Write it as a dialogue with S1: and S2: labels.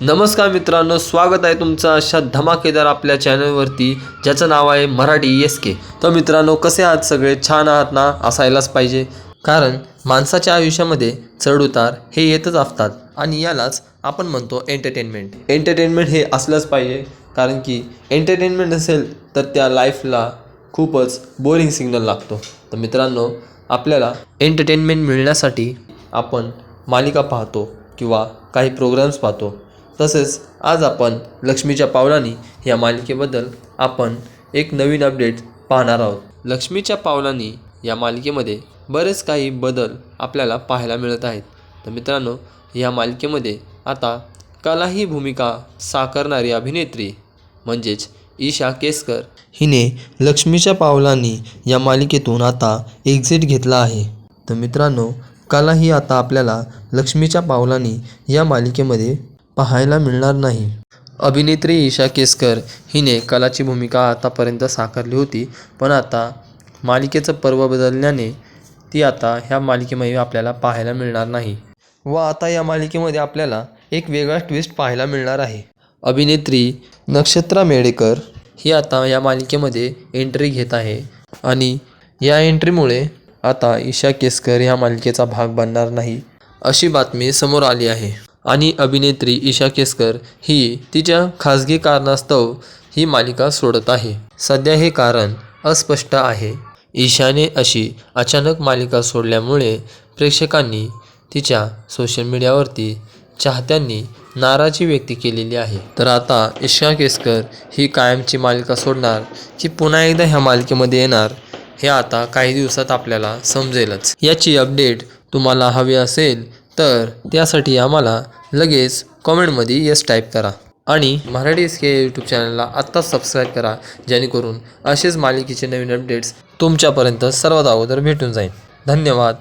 S1: नमस्कार मित्रांनो स्वागत आहे तुमचं अशा धमाकेदार आपल्या चॅनलवरती ज्याचं नाव आहे मराठी एस के. तर मित्रांनो कसे आहात सगळे? छान आहात ना? असायलाच पाहिजे. कारण माणसाच्या आयुष्यामध्ये चढउतार हे येतच असतात आणि यालाच आपण म्हणतो एंटरटेनमेंट एंटरटेनमेंट हे असलंच पाहिजे. कारण की एंटरटेनमेंट असेल तर त्या लाईफला खूपच बोरिंग सिग्नल लागतो. तर मित्रांनो आपल्याला एंटरटेनमेंट मिळण्यासाठी आपण मालिका पाहतो किंवा काही प्रोग्राम्स पाहतो. तसेच आज आपण लक्ष्मीच्या पावलांनी या मालिकेबद्दल आपण एक नवीन अपडेट पाहणार आहोत. लक्ष्मीच्या पावलांनी या मालिकेमध्ये बरेच काही बदल आपल्याला पाहायला मिळत आहेत. तर मित्रांनो या मालिकेमध्ये आता कला ही भूमिका साकारणारी अभिनेत्री म्हणजेच ईशा केसकर हिने लक्ष्मीच्या पावलांनी या मालिकेतून आता एक्झिट घेतला आहे. तर मित्रांनो कला ही आता आपल्याला लक्ष्मीच्या पावलांनी या मालिकेमध्ये पाहायला मिळणार नाही. अभिनेत्री ईशा केसकर हिने कलाची भूमिका आतापर्यंत साकारली होती पण आता मालिकेचं पर्व बदलल्याने ती आता ह्या मालिकेमध्ये आपल्याला पाहायला मिळणार नाही. व आता या मालिकेमध्ये आपल्याला एक वेगळा ट्विस्ट पाहायला मिळणार आहे. अभिनेत्री नक्षत्रा मेडेकर ही आता या मालिकेमध्ये एंट्री घेत आहे आणि या एंट्रीमुळे आता ईशा केसकर ह्या मालिकेचा भाग बनणार नाही अशी बातमी समोर आली आहे. आणि अभिनेत्री ईशा केसकर ही तिच्या खाजगी कारणास्तव ही मालिका सोडत आहे. सध्या हे कारण अस्पष्ट आहे. ईशाने अशी अचानक मालिका सोडल्यामुळे प्रेक्षकांनी तिच्या सोशल मीडियावरती चाहत्यांनी नाराजी व्यक्त केलेली आहे. तर आता ईशा केसकर ही कायमची मालिका सोडणार की पुन्हा एकदा ह्या मालिकेमध्ये येणार हे आता काही दिवसात आपल्याला समजेलच. याची अपडेट तुम्हाला हवी असेल तर त्यासाठी आम्हाला लगेच कॉमेंटमध्ये येस टाईप करा. आणि मराठी एस के यूट्यूब चॅनलला आत्ताच सबस्क्राईब करा जेणेकरून असेच मालिकेचे नवीन अपडेट्स तुमच्यापर्यंत सर्वात अगोदर भेटून जाईल. धन्यवाद.